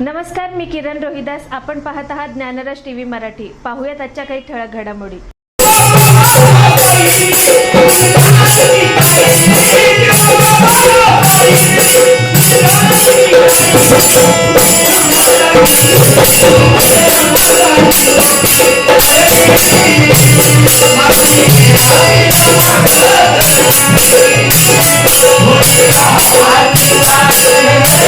नमस्कार मी किरण रोहिदास. आपण पाहत आहात ज्ञानराज टीव्ही मराठी. पाहूयात आजच्या काही ठळक घडामोडी.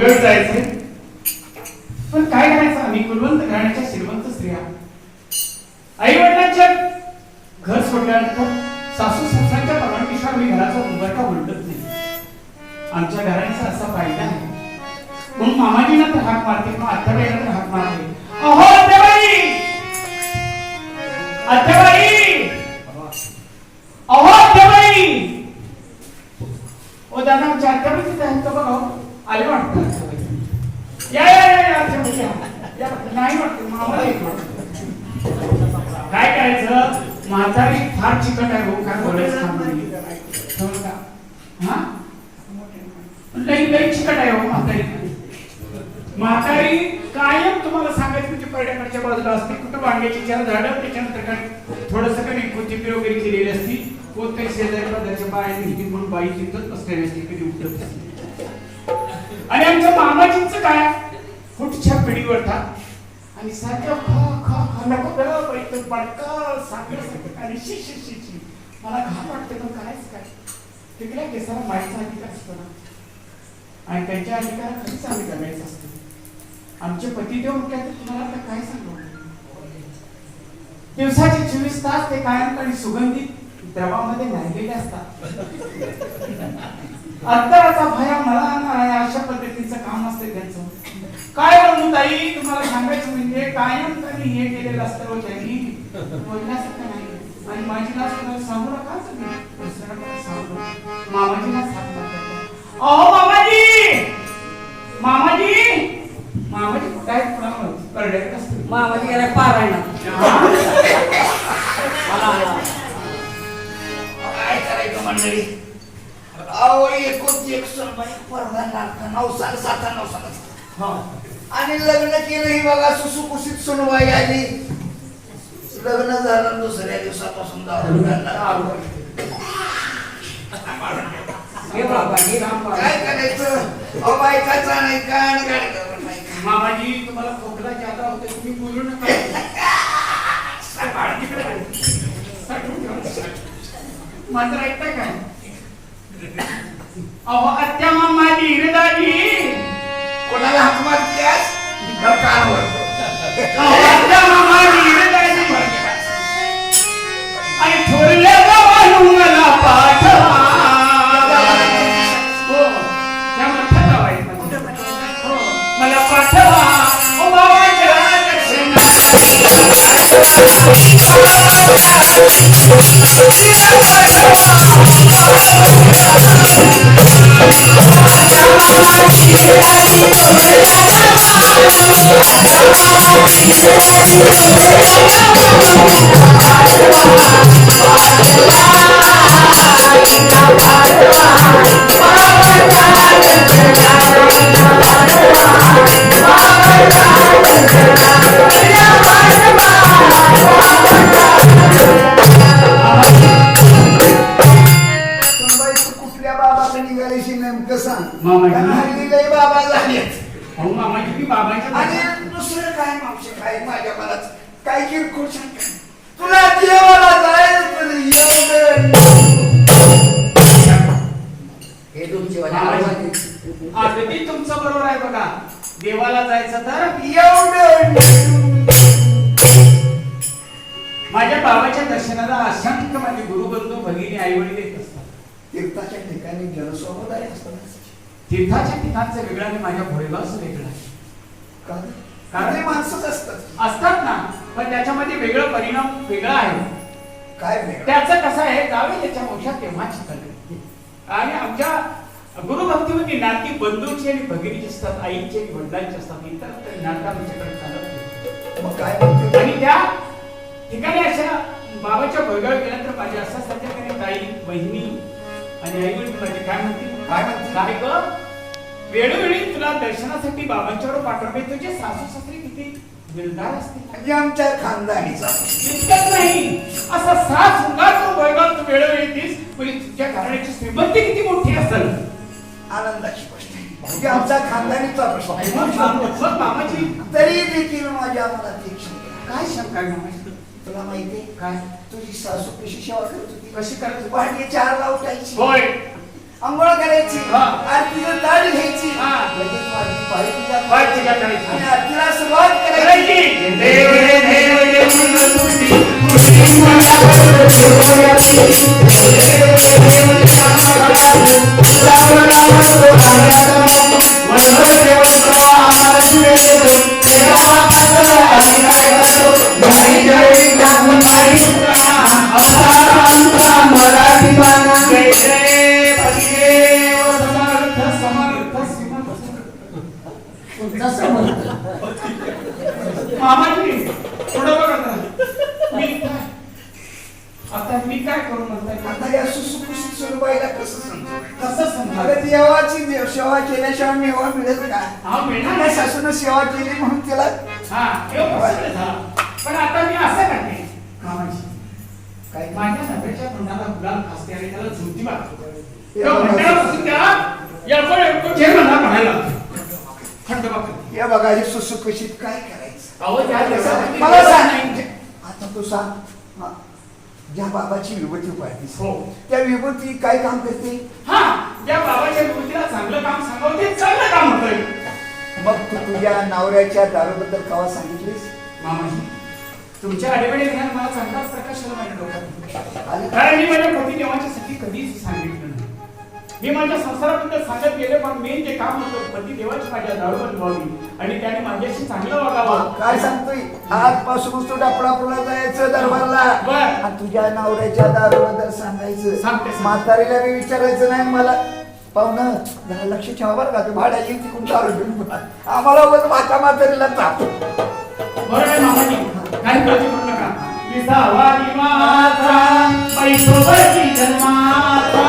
दर्शनाला जायचंय पण काय करायचं? आम्ही कुलवंत घराण्याच्या श्रीमंत स्त्रिया. आई वडिलांच्या घर सोडल्यानंतर सासू सासऱ्यांच्या परवानगीशिवाय आम्ही घराचा उंबरठा उलटत नाही. आमच्या घराण्याचा असा फायदा आहे. म्हणून मामाजीना तर हाक मारते किंवा आत्याबाईला तर हाक मारते. अहो आत्याबाई आत्याबाई! पर्यटकाच्या बाजूला असते कुठं वांग्याची चार झाडं त्याच्यानंतर काय थोडंसं कधी कोथिंबीर वगैरे केलेली असती कोणत्याही शेजारी पदाच्या बाहेर हिंदी म्हणून बाई तिथंच बसलेली असते कधी उठत असते. आणि आमच्या मामाजींच काय? कुठच्या पिढीवर था? आणि सारख्या खा खा खा नको गं बाई बडका साखर आणि शी शी शी शी. मला घाम वाटते पण कायच काय. तिकडे केसाला माहीत सांगितलं असतं ना आणि त्यांच्या अधिकाराखालीच आम्ही करायचं असतं. आमचे पतिदेव म्हटले तर तुम्हाला आता काय सांगू? दिवसाचे चोवीस तास ते कायम आणि सुगंधित द्रवामध्ये न्यायलेले असतात. अंतराचा भया मला नाही अशा पद्धतीचं काम असते त्यांचं. काय म्हणू ताई तुम्हाला सांगायचं म्हणजे कायम त्यांनी हे केलेलं असतं त्यांनी बोलण्यासारखं नाही. आणि माझी सांगू नका दुसऱ्याला सांगू मामाजीला हात अहो मामाजी! मामाजी! मामाजी असतील मामाजी गेला पारायणात. काय करायचं मंडळी? एकोणती एक बाई परवा नाका नवसान साता नवसान हा. आणि लग्न केलं ही बघा सुसुकुशीत सुनवाई आली. लग्न झालं दुसऱ्या दिवसापासून दारू. काय करायचं? अहो बायकाचा नाही का आणि गाडीचा नाही का. मामाजी तुम्हाला खोकला जादा होते तुम्ही बोलू नका. सांभाळ माझं ऐकताय काय अहो आत्या मामाजी हिरदाजी. कोणाला हाक मारतेस? तर कानावर. अहो आत्या मामाजी हिरदाजी आणि थोरल्या गावाहून पाठवा. बाई हे तुमची. अगदी तुमचं बरोबर आहे बघा. देवाला जायचं तर एवढं माझ्या बाबाच्या दर्शनाला असंख्य माझे गुरुबंधू भगिनी आई वडील येत असतात. तीर्थाच्या ठिकाणी जनसमुदाय असतात तीर्थाच्या ठिकाणचं वेगळं आणि माझ्या भोयगावचं वेगळं आहे. कारण माणसंच असतात. असतात ना पण त्याच्यामध्ये वेगळं परिणाम वेगळा आहे. काय त्याचं कसं आहे जावे त्याच्या वंशात तेव्हाची आणि आमच्या गुरुभक्तीमध्ये नाती बंधूची आणि भगिनीची असतात आईची आणि वडिलांची असतात इतर तर नातं आमच्याकडे चालत. मग काय आणि त्या ठिकाणी अशा बाबाच्या भोगावर गेल्यानंतर माझ्या असं सध्या ताई बहिणी आणि आई वडील माझे काय म्हणतील? काय म्हणतील? काय ग? वेळोवेळी तुला दर्शनासाठी बाबांच्यावर पाठवते तुझे सासू सासरे किती दिलदार असतील. म्हणजे आमच्या खानदानीचा. इतकंच नाही. असा सात सुंदर भोगावर तू वेळोवेळी येतीस म्हणजे तुझ्या घराण्याची श्रीमंती किती मोठी असेल आनंदाची गोष्ट आहे म्हणजे आमचा खानदानीचा प्रश्न आहे. मग मामा- मग मामाची तरी देखील माझ्या मनात एक शंका काय शंका आहे. तुला माहितीये काय तुझी सासू कशी सेवा करत होती कशी करत होती? पहाटे चार ला उठायची होय आंघोळ करायची हा. आरतीचं ताट घ्यायची हा. लगेच माझी पाय पूजा पाय पूजा करायची. आणि आरतीला सुरुवात करायची करायची. देव रे देव जय केल्याशिवाय मेवा मिळेल का हा मिळणार माझ्या नाही. सासून सेवा केली म्हणून तिला हा एवढं सगळं झालं. पण आता मी असं करते मामाजी काय माझ्या नव्याच्या तोंडाला गुलाल फासते आणि त्याला झुंती मारतो त्या बघा. भंडारापासून त्याला म्हणायला. खंडोबा करते. हे सुसुकुशीत काय करायचं अहो, त्या मला सांग. आता तू सांग. ज्या बाबाची विभूती पाहिजे हो. त्या विभूती काय काम करते? हा ज्या बाबाच्या विभूतीला चांगलं काम सांगावं ते चांगलं काम होतंय. मग तू तुझ्या नवऱ्याच्या दारूबद्दल कवा सांगितलीस? मामाजी तुमच्या ज्ञान मला चांगलाच प्रकाश आला माझ्या डोक्यात? कारण मी माझ्या पती देवाच्यासाठी कधीच सांगितलं मी माझ्या संसाराबद्दल सांगत गेले पण मेन जे काम होतं पती देवाची माझ्या दारूबद्दल व्हावी आणि त्याने माझ्याशी चांगलं वागावं. काय सांगतोय? आजपासूनच तू डापडापुला जायचं दरबारला. बर. आणि तुझ्या नवऱ्याच्या दारूबद्दल सांगायचं सांगते. म्हातारीला मी विचारायचं नाही मला पाहुणं जरा लक्ष ठेवा बरं का ते भाड्या येईल तिकडून दारू घेऊन. आम्हाला बघ माता म्हातारीला ताप. बरं आहे मामाजी. काही काळजी करू नका. विसावा माझा पैसोबती जन्माचा.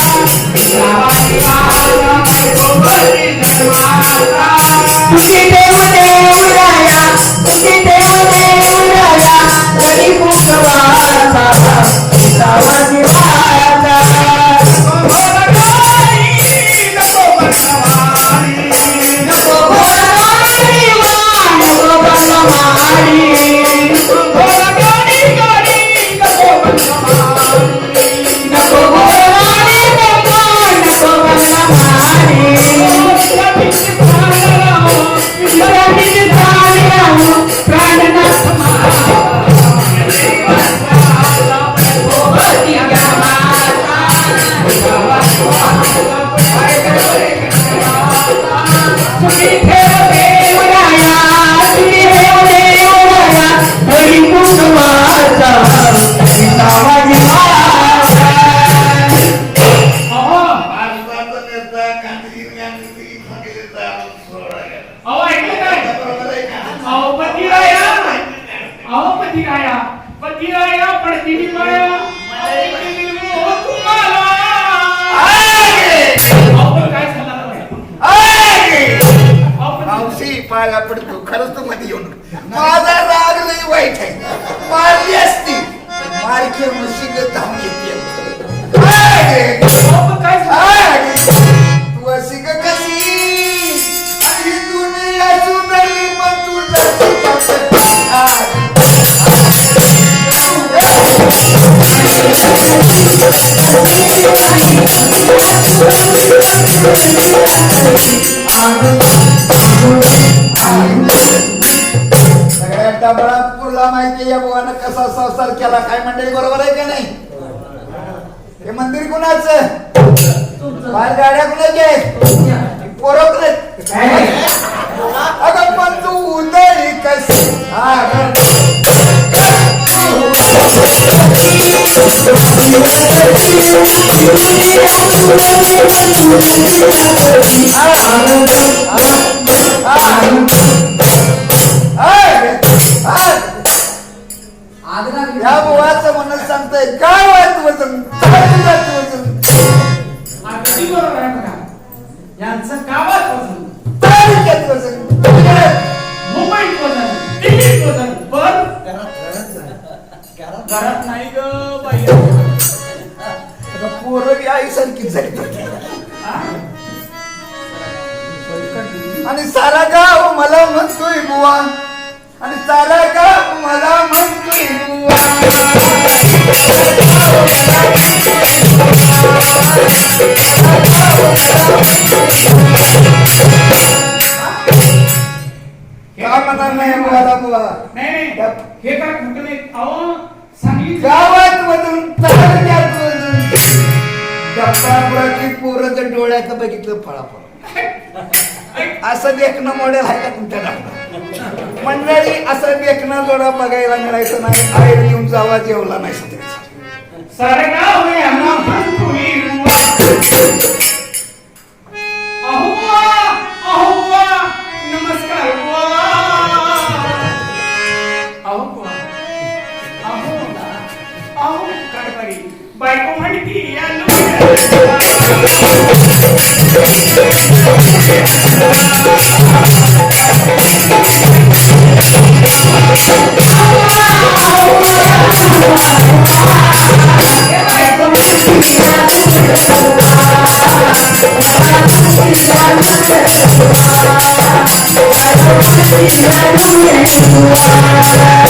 देवराया सुखी ठेव तुझी देव अहो पतिराया पतिराया पडती माया अहो, तुम्हाला. अहो पण काय झालं आता बाई? पाया पडतो. खरंच तू मध्ये येऊन. माझा राग लई वाईट आहे. मारली असती. मारखे म्हशी धावून येते! तू अशी ग सगळ्या डबळा तुला माहिती या बुवानं कसा संसार केला काय मंडळी बरोबर आहे का नाही? हे मंदिर कुणाचं? बाहेर गाड्या कुणाचे? पोरं कुणाचे? हाय, हाय. आग या बुवाचं म्हणून सांगतोय काय वाईट नाही नाही हे काय खोटं नाही. अहो सांगली गावात मधून पोरं तर डोळ्यात बघितलं फळाफळ. असं देखणं मॉडेल आहे का तुमच्या मंडळी असं देखणं जोडा बघायला मिळायचं नाही. बाहेर घेऊन जावा जेवला नाही सध्या.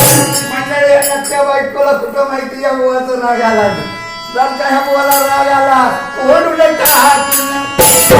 म्हणजे बायकोला कुठं माहिती या बुवाचा राग आला जर का ह्या बुवाला राग आला? ओढ उलट अहो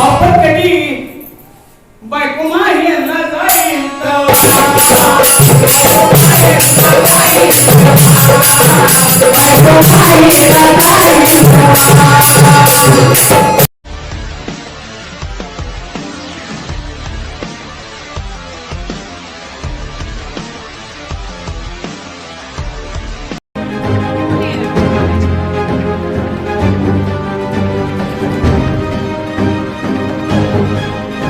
हात भट्टीची Vai tomar e vai tomar